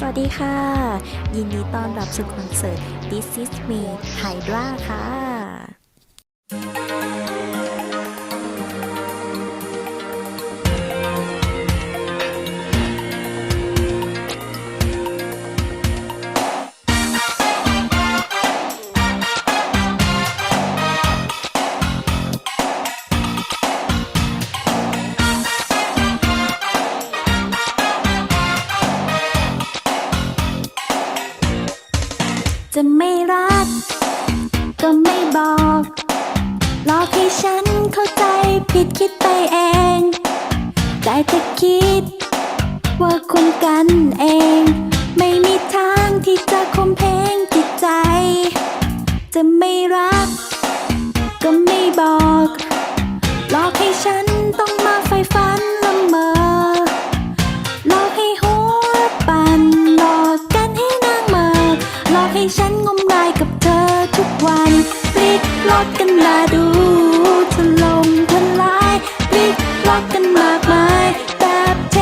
สวัสดีค่ะ ยินดีต้อนรับสู่คอนเสิร์ต This is me Hydra ค่ะ จะไม่รัก ก็ไม่บอกหลอกให้ฉันเข้าใจผิดคิดไปเอง ได้แต่คิด ว่าคุณกันเอง ไม่มีทางที่จะคมเพลงจิตใจ จะไม่รัก ก็ไม่บอกหลอกให้ฉัน มาดูถล่มทลายพลิกล็อกกันมากมายแบบเท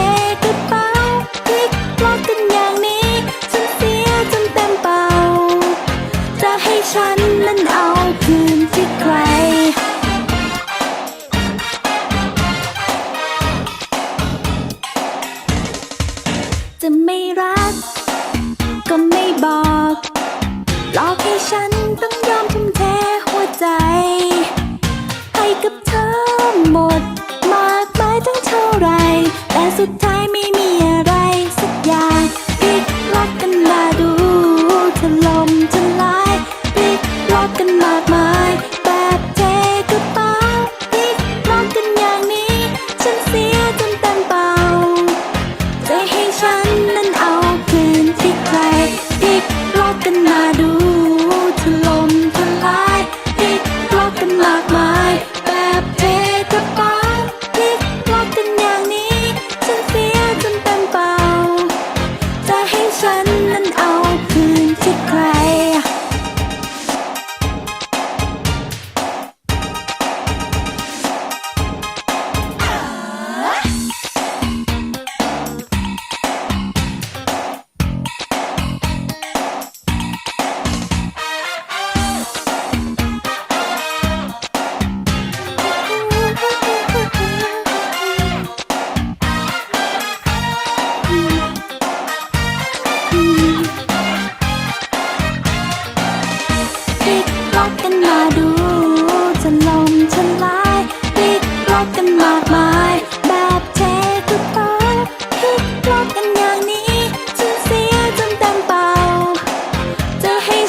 กระเป๋าพลิกล็อกกันอย่างนี้ฉันเสียจนเต็มเป่าจะให้ฉันนั้นเอาคืนที่ใคร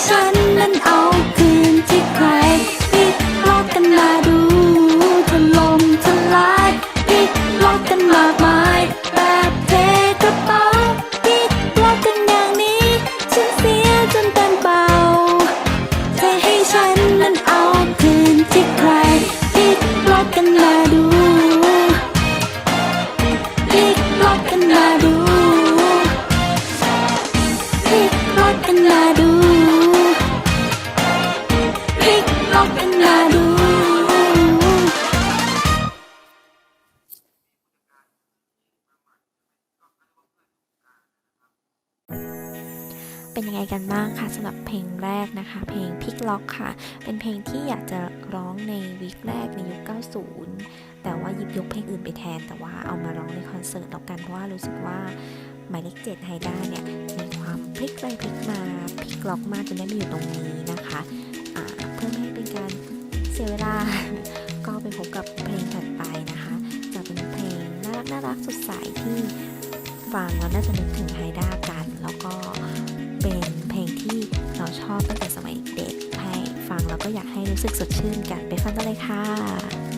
ฉัน ยังไงกันบ้างคะสำหรับเพลงแรกนะคะ เพลงพิกล็อกค่ะ เป็นเพลงที่อยากจะร้องในวีคแรกในยุค 90 แต่ว่าหยิบยกเพลงอื่นไปแทน แต่ว่าเอามาร้องในคอนเสิร์ตแล้วกันเพราะว่ารู้สึกว่าหมายเลขเจ็ดไฮด้าเนี่ยมีความพลิกไปพลิกมาพลิกล็อกมากจนได้มาอยู่ตรงนี้นะคะเพื่อไม่ให้เป็นการเสียเวลา ก็ไปพบกับเพลงถัดไปนะคะ จะเป็นเพลงน่ารักน่ารักสดใสที่ฟังแล้วน่าจะนึกถึงไฮด้ากัน แล้วก็ เป็นเพลงที่เราชอบตั้งแต่สมัยเด็กให้ฟังแล้วก็อยากให้รู้สึกสดชื่นกันไปฟังกันเลยค่ะ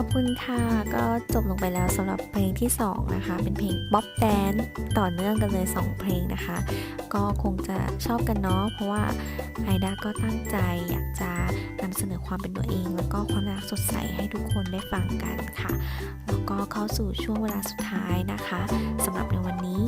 ขอบคุณค่ะ ก็จบลงไปแล้วสำหรับเพลงที่ 2 นะคะ เป็นเพลงบ๊อบแดนต่อเนื่องกันเลย 2 เพลงนะคะ ก็คงจะชอบกันเนาะเพราะว่าไอดาก็ตั้งใจอยากจะนำเสนอความเป็นตัวเอง แล้วก็ความน่ารักสดใสให้ทุกคนได้ฟังกันค่ะ แล้วก็เข้าสู่ช่วงเวลาสุดท้ายนะคะสำหรับในวันนี้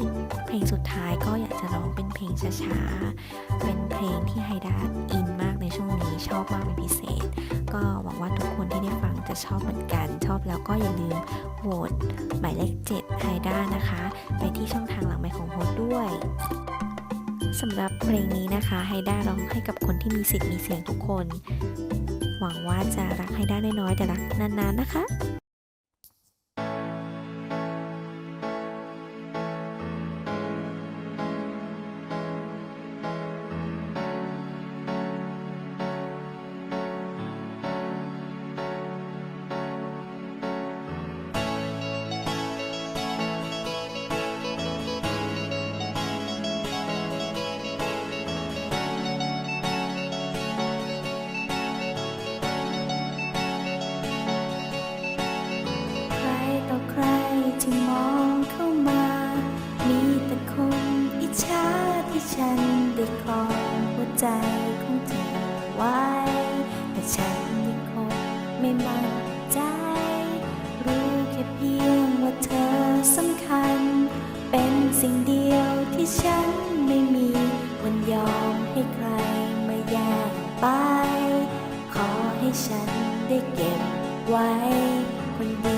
เพลงสุดท้ายก็อยากจะร้องเป็นเพลงช้าๆเป็นเพลงที่ไฮดาอินมากในช่วงนี้ชอบมากเป็นพิเศษ ก็หวังว่าทุกคนที่ได้ฟังจะชอบเหมือนกันชอบแล้วก็อย่าลืมโหวตหมายเลข7ไฮด้านะคะ ไปที่ช่องทางหลังไมค์ของโฮสด้วยสำหรับเพลงนี้นะคะไฮด้าร้องให้กับคนที่มีสิทธิ์มีเสียงทุกคน หวังว่าจะรักไฮด้าน้อยๆแต่รักนานๆนะคะ ฉันได้เก็บไว้คนเดียว